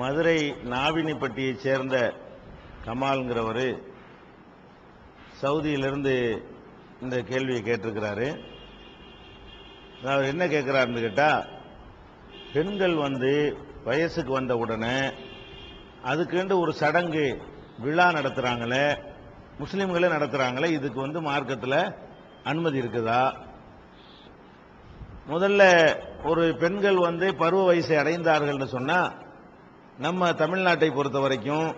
மதுரை நாவினிப்பட்டியைச் சேர்ந்த கமால்ங்கிறவர் சவுதியிலிருந்து இந்த கேள்வியை கேட்டிருக்கிறாரு. அவர் என்ன கேட்குறாருன்னு கேட்டா பெண்கள் வந்து வயசுக்கு வந்த உடனே அதுக்குண்டு ஒரு சடங்கு விழா நடத்துறாங்களே முஸ்லீம்களே நடத்துறாங்களே இதுக்கு வந்து மார்க்கத்தில் அனுமதி இருக்குதா? முதல்ல ஒரு பெண்கள் வந்து பருவ வயசை அடைந்தார்கள்னு சொன்னா நம்ம தமிழ்நாட்டை பொறுத்த வரைக்கும்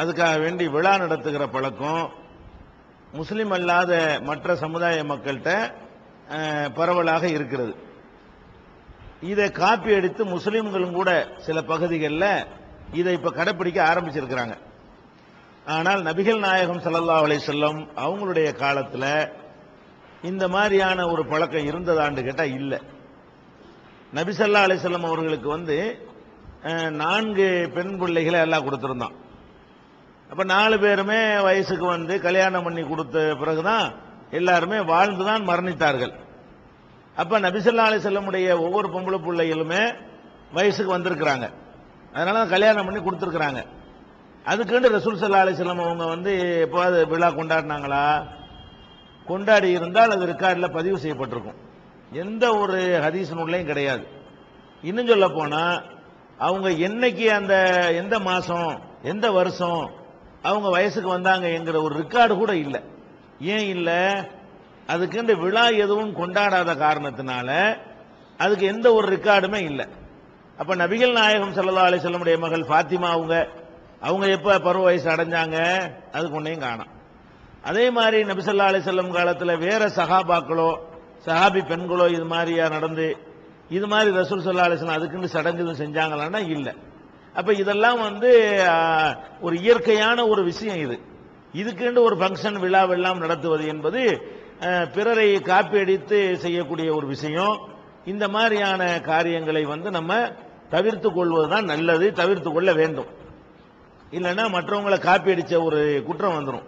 அதுக்காக வேண்டி விழா நடத்துகிற பழக்கம் முஸ்லீம் அல்லாத மற்ற சமுதாய மக்கள்கிட்ட பரவலாக இருக்கிறது. இதை காப்பி அடித்து முஸ்லீம்களும் கூட சில பகுதிகளில் இதை இப்ப கடைப்பிடிக்க ஆரம்பிச்சிருக்கிறாங்க. ஆனால் நபிகள் நாயகம் சல்லா அலை செல்லம் அவங்களுடைய காலத்தில் இந்த மாதிரியான ஒரு பழக்கம் இருந்ததாண்டு கேட்டால் இல்லை. நபி ஸல்லல்லாஹு அலை செல்லம் அவர்களுக்கு வந்து நான்கு பெண் பிள்ளைகளை எல்லாம் கொடுத்துருந்தான். அப்போ நாலு பேருமே வயசுக்கு வந்து கல்யாணம் பண்ணி கொடுத்த பிறகுதான் எல்லாருமே வாழ்ந்துதான் மரணித்தார்கள். அப்போ நபிசல்லா அலிசல்லமுடைய ஒவ்வொரு பொம்பளை பிள்ளைகளுமே வயசுக்கு வந்திருக்கிறாங்க. அதனால கல்யாணம் பண்ணி கொடுத்துருக்குறாங்க. அதுக்குண்டு ரசூல் சல்லா அலிசல்லம் அவங்க வந்து எப்போது விழா கொண்டாடினாங்களா? கொண்டாடி இருந்தால் அது ரெக்கார்டில் பதிவு செய்யப்பட்டிருக்கும். எந்த ஒரு ஹதீஸ் நூல்லையும் கிடையாது. இன்னும் சொல்ல போனால் அவங்க என்னைக்கு அந்த எந்த மாதம் எந்த வருஷம் அவங்க வயசுக்கு வந்தாங்க என்கிற ஒரு ரெக்கார்டு கூட இல்லை. ஏன் இல்லை? அதுக்கு இந்த விழா எதுவும் கொண்டாடாத காரணத்தினால அதுக்கு எந்த ஒரு ரெக்கார்டுமே இல்லை. அப்போ நபிகள் நாயகம் ஸல்லல்லாஹு அலி செல்லமுடைய மகள் ஃபாத்திமா அவங்க அவங்க எப்போ பருவ வயசு அடைஞ்சாங்க? அதுக்கு ஒன்றையும் காணும். அதே மாதிரி நபி அலி செல்லம் காலத்தில் வேற சகாபாக்களோ சஹாபி பெண்களோ இது மாதிரியா நடந்து இது மாதிரி ரசூல் சொல்லா அலிஸ்லாம் அதுக்குன்னு சடங்கு எதுவும் செஞ்சாங்களான்னா இல்லை. அப்போ இதெல்லாம் வந்து ஒரு இயற்கையான ஒரு விஷயம் இது. இதுக்குன்னு ஒரு ஃபங்க்ஷன் விழாவெல்லாம் நடத்துவது என்பது பிறரை காப்பி அடித்து செய்யக்கூடிய ஒரு விஷயம். இந்த மாதிரியான காரியங்களை வந்து நம்ம தவிர்த்து கொள்வதுதான் நல்லது தவிர்த்து கொள்ள வேண்டும். இல்லைன்னா மற்றவங்களை காப்பி அடித்த ஒரு குற்றம் வந்துடும்